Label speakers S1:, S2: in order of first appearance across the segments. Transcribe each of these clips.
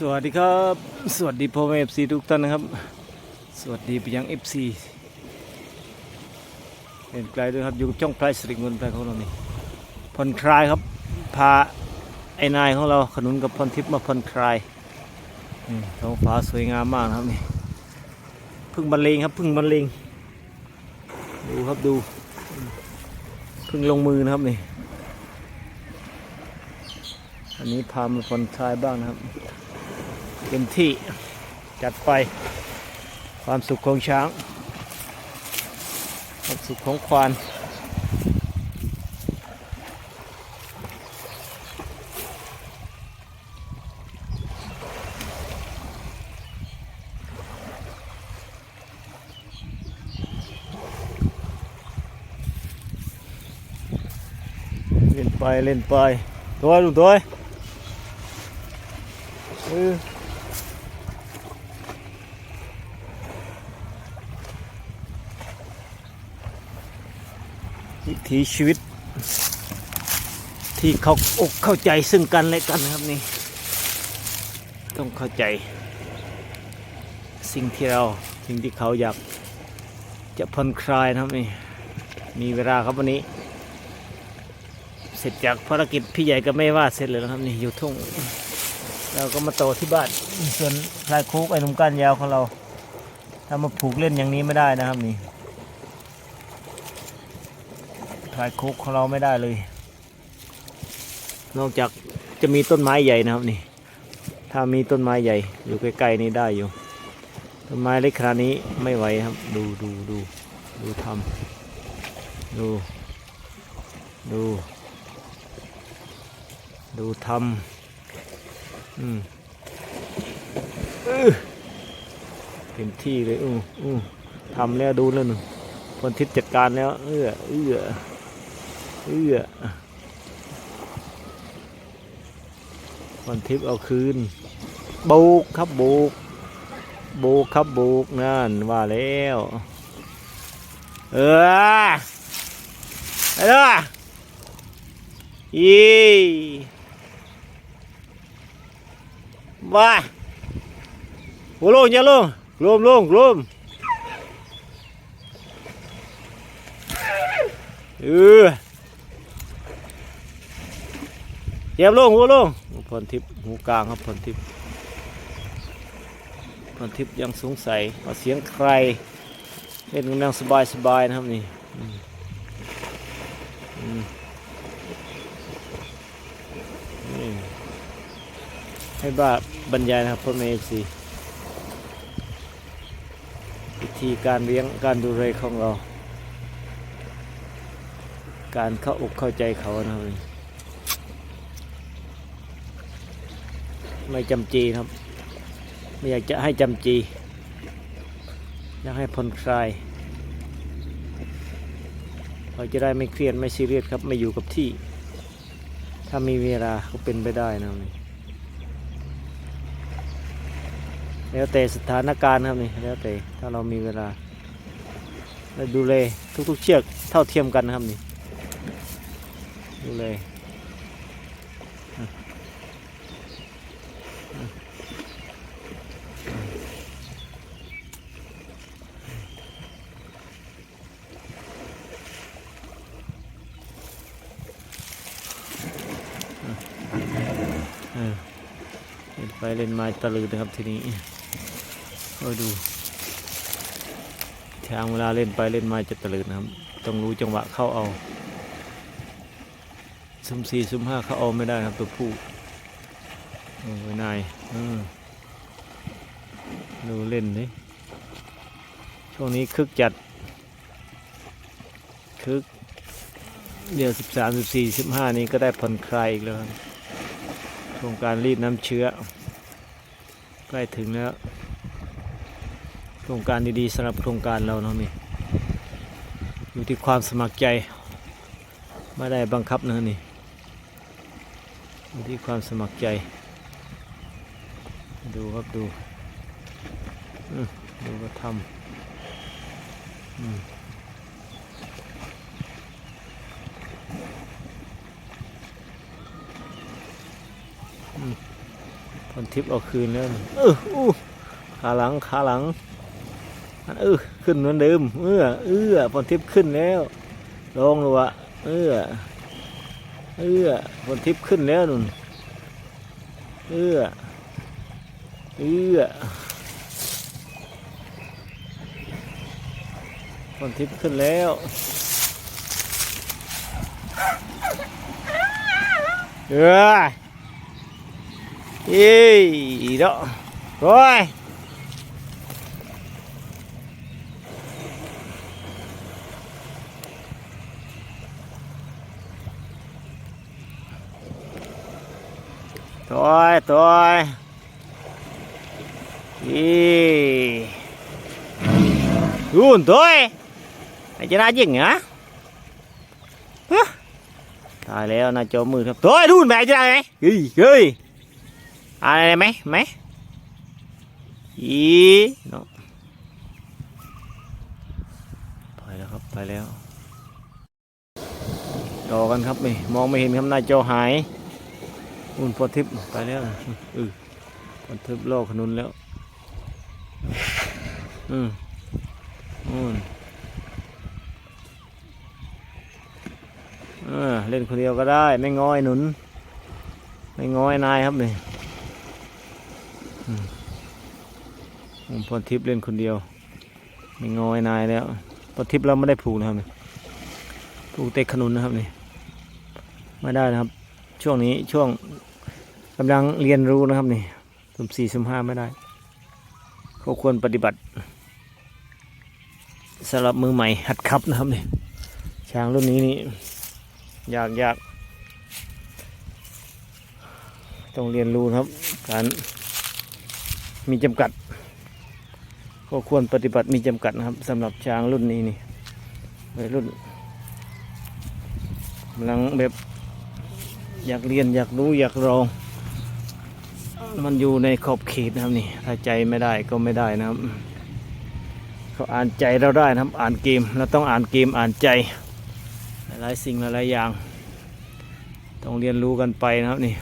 S1: สวัสดีครับ สวัสดีพ่อแม่เอฟซีทุกท่านนะครับ สวัสดีไปยังเอฟซีเห็นไกลด้วยครับอยู่ช่องไพรสริงเงินไพรของเรานี่ผ่อนคลายครับ พาไอ้นายของเราขนุนกับพรทิพย์มาผ่อนคลายท้องฟ้าสวยงามมากนะครับนี่พึ่งบรรเลงครับพึ่งบรรเลงดูครับดูพึ่งลงมือนะครับนี่อันนี้พามาผ่อนคลายบ้างนะครับ เต็มที่จัดไปความสุขของช้าง ความสุขของควานเล่นไปเล่นไปตัวลุงตัวเออ วิ ถีชีวิต ที่เขาอกเข้าใจซึ่งกันและกันนะครับนี่ ต้องเข้าใจ สิ่งที่เราสิ่งที่เขาอยากจะผ่อนคลายนะครับนี่มีเวลาครับวันนี้ เสร็จจากภารกิจพี่ใหญ่ก็ไม่ว่าเสร็จเลยนะครับนี่อยู่ทุ่งเราก็มาโตที่บ้านส่วนลายคุกไอ้หนุ่มก้านยาวของเราถ้ามาผูกเล่นอย่างนี้ไม่ได้นะครับนี่ ถ่ายคุกของเราไม่ได้เลย นอกจากจะมีต้นไม้ใหญ่นะครับนี่ ถ้ามีต้นไม้ใหญ่ อยู่ใกล้ๆนี่ได้อยู่ ต้นไม้เล็กขนาดนี้ไม่ไหวครับ ดูดูดูดูทำดูดู ดูทำอืมอื้อเต็มที่เลยอู้อู้ทำแล้วดูแล้วหนึ่งคนทิศจัดการแล้ว เอื้อเอื้อ เอื้อวันทิพย์เอาคืนบุกครับบุกบุกครับบุกนั่นว่าแล้ว เออไปเลยอีว่าโอ้ลงอย่าลงลมลงลมเออ เยียบลงหัวลงพรทิพย์หูกลางครับพรทิพย์พรทิพย์ยังสงสัยว่าเสียงใครเล่นกันนั่งสบายสบายนะครับนี่ให้บ้าบรรยายนะครับพ่อแม่ซีวิธีการเลี้ยงการดูแลของเรา การเข้าอกเข้าใจเขานะครับ ไม่จำจีครับ ไม่อยากจะให้จำจี อยากให้ผ่อนคลาย เราจะได้ไม่เครียดไม่ซีเรียสครับ ไม่อยู่กับที่ ถ้ามีเวลาก็เป็นไปได้นะนี่แล้วแต่สถานการณ์ครับนี่แล้วแต่ถ้าเรามีเวลาดูแลทุกๆเชือกเท่าเทียมกันนะครับนี่ดูแล เล่นไมาตะลือนะครับทีนี้โอ้ยดูทางเวลาเล่นไปเล่นมาจะตะลือนะครับ ต้องรู้จังหวะเข้าเอาซุ่มสี่ซุ่มห้าเข้าเอาไม่ได้ครับตัวผู้เออนายเออดูเล่นนี่ช่วงนี้คึกจัด คึกเดี๋ยวสิบสามสิบสี่สิบห้านี้ก็ได้ผ่อนคลายอีกแล้วครับโครงการรีดน้ำเชื้อ ใกล้ถึงแล้ว โครงการดีๆสำหรับโครงการเราเนาะนี่ อยู่ที่ความสมัครใจ ไม่ได้บังคับนะนี่ อยู่ที่ความสมัครใจ ดูครับดู ดูก็ทำอืม คน ทิพย์เอาคืนแล้วนี่เอออู้ขาหลังขาหลังอันเออขึ้นเหมือนเดิมเออเออพรทิพย์ขึ้นแล้วลงเลยวะเออเออพรทิพย์ขึ้นแล้วนุ่นเออเออพรทิพย์ขึ้นแล้วเออ Ý, đó rồi rồi rồi Ý. luôn thôi anh จะน่าจริงเหรอฮะตายแล้วน่าจมมื อะไรไหมไหมอีเนาะไปแล้วครับไปแล้วรอกันครับนี่มองไม่เห็นครับหน้าจอหายอุ่นพอทิพย์ไปแล้วอือพอทิพย์โลกขนุนแล้วอืมอืมเออเล่นคนเดียวก็ได้ ไม่ง้อยหนุน ไม่ง้อยนายครับนี่ พรทิพย์เล่นคนเดียวไม่งอยนายแล้วพรทิพย์เราไม่ได้ผูกนะครับผูกเตะขนุนนะครับนี่ไม่ได้นะครับ ช่วงนี้ช่วงกำลังเรียนรู้นะครับนี่สุ่มสี่สุ่มห้าไม่ได้เขาควรปฏิบัติสำหรับมือใหม่หัดขับนะครับนี่ช้างรุ่นนี้นี่ยากยากต้องเรียนรู้ครับการ มีจำกัด ก็ควรปฏิบัติมีจำกัดนะครับสำหรับช้างรุ่นนี้นี่วัยรุ่นกำลังแบบอยากเรียนอยากรู้อยากลองมันอยู่ในขอบเขตนะครับนี่ ถ้าใจไม่ได้ก็ไม่ได้นะครับ เขาอ่านใจเราได้นะครับ อ่านเกมเราต้องอ่านเกมอ่านใจ หลายสิ่งหลายอย่าง ต้องเรียนรู้กันไปนะครับนี่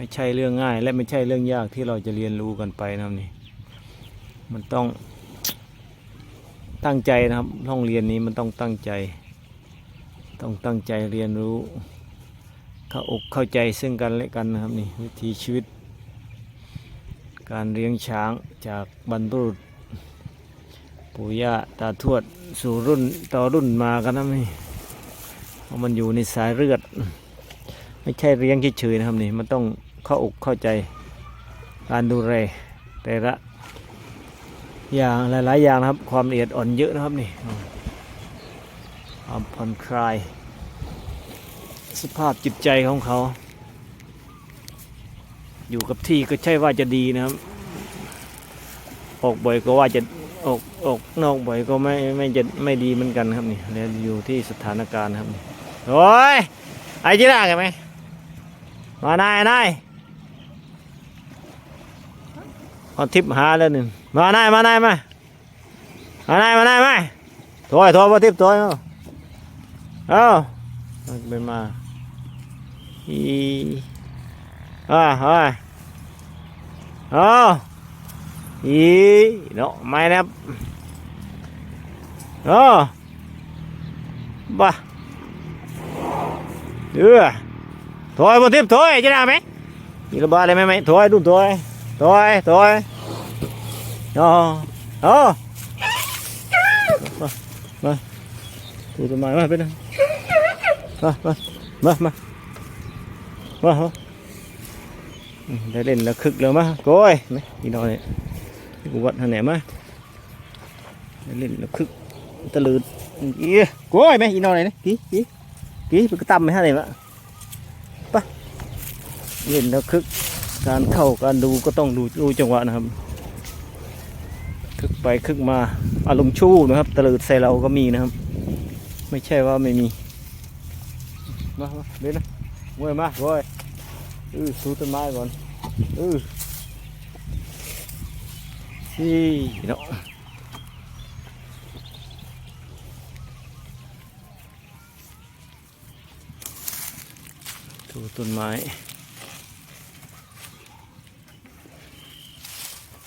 S1: ไม่ใช่เรื่องง่าย และไม่ใช่เรื่องยากที่เราจะเรียนรู้กันไปนะครับนี่ มันต้องตั้งใจนะครับห้องเรียนนี้มันต้องตั้งใจ ต้องตั้งใจเรียนรู้ เข้าอกเข้าใจซึ่งกันและกันนะครับนี่วิถีชีวิต การเลี้ยงช้างจากบรรพบุรุษปู่ย่าตาทวดสู่รุ่นต่อรุ่นมากันนะนี่เพราะมันอยู่ในสายเลือด ไม่ใช่เลี้ยงเฉยๆนะครับนี่มันต้อง เข้าอกเข้าใจการดูแลแต่ละอย่างหลายๆอย่างนะครับ ความละเอียดอ่อนเยอะนะครับนี่ความผ่อนคลาย สภาพจิตใจของเขา อยู่กับที่ก็ใช่ว่าจะดีนะครับ ออกบ่อยก็ว่าจะออกออกนอกบ่อยก็ไม่ไม่จะไม่ดีเหมือนกันครับนี่แล้วอยู่ที่สถานการณ์ครับนี่โอ้ยไอ้จีน่ากันไหมมานายนาย พอทิพหาแล้วนึ่งมาไหนมาไหนมามาไหนมาไหนมาถอยถอยมาทิพถอยเอ้าไปมาอีอ่าอะเอ้าอีเนาะไม่นะเออบ้าเดือถอยมาทิพถอยจะได้ไหมมีระบาดอะไรไหมไหมถอยดูถอย thôi thôi đó đó mà tụi tụi mày mà bên đây mà mà mà mà mà đây lên là khực rồi mà coi mấy gì đó này cũng vận thằng này mà đây lên là khực ta lượt kia coi mấy gì đó này đấy ký ký ký cái tâm mấy hai này mà เล่นแล้วคึ การเข้าการดูก็ต้องดูดูจังหวะนะครับ คึกไปคึกมาอารมณ์ชู้นะครับตะลืดใส่เราก็มีนะครับ ไม่ใช่ว่าไม่มีมามาเล่นนะมวยมาโว้ยอือสู้ต้นไม้ก่อนอือนี่เนาะถูต้นไม้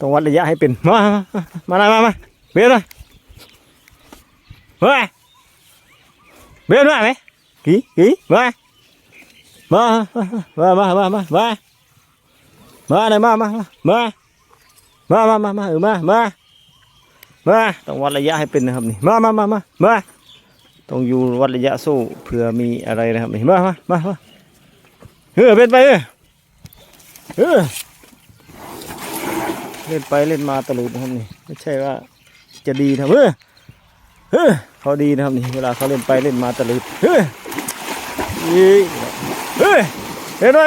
S1: ต้องวัดระยะให้เป็น มา มา มา มามาเบียดเลยเฮ้ยเบียดมาไหมกี่กี่มามามามามามามามาเลยมามามามามามามาเออมามามาต้องวัดระยะให้เป็นนะครับนี่มามามามามาต้องอยู่วัดระยะสู้เผื่อมีอะไรนะครับนี่มามามามาเออเป็นไปเออ เออเล่นไปเล่นมาตลอดนะครับนี่ไม่ใช่ว่าจะดีนะเฮ้ยเฮ้ยเขาดีนะครับนี่เวลาเขาเล่นไปเล่นมาตลอดเฮ้ยเฮ้ยเฮ้ยเห็นไหม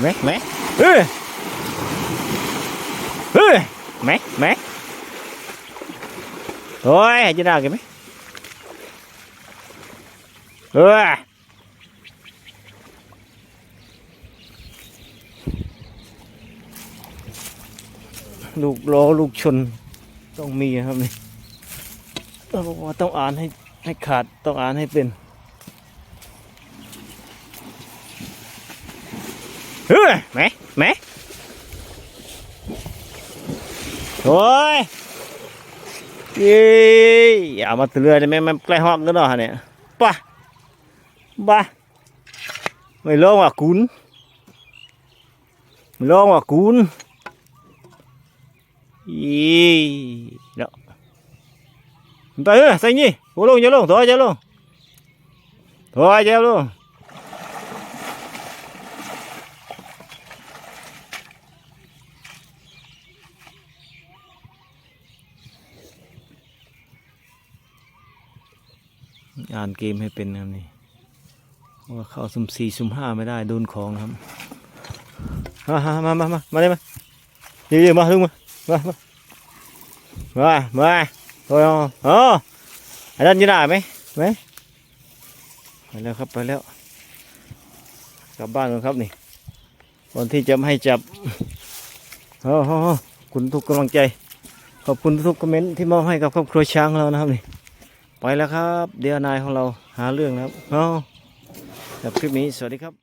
S1: แม่แม่เฮ้ยเฮ้ยแม่แม่โอ้ยจะด่ากันไหมเฮ้ย ลูกล้อลูกชนต้องมีครับนี่เราบอกว่าต้องอ่านให้ให้ขาดต้องอ่านให้เป็นเฮ้ยแม่แม่โอ้ยเย้อย่ามาเตือนได้ไหมมันใกล้ห้องกันหรอเนี่ยป่ะบ้าไม่ลองอะคุณไม่ลองอะคุณ ý đó tới xanh nhỉ cố luôn chơi luôn thôi chơi luôn thôi chơi luôn อ่านเกมให้เป็นนะครับนี่ว่าเข้าซุ่มสี่ซุ่มห้าไม่ได้โดนของครับ มามามามามาเลยมาเดี๋ยวมาลุงมา มามามา thôi không ờ ở đây như nào mấy mấy ไปแล้วครับไปแล้วกลับบ้านกันครับนี่ก่อนที่จะไม่ให้จับโอ้โหคุณทุกกำลังใจ ขอบคุณทุกคอมเมนต์ที่มอบให้กับครอบครัวช้างเรานะครับนี่ไปแล้วครับ เดี๋ยวนายของเราหาเรื่องนะครับเอาจากคลิปนี้สวัสดีครับ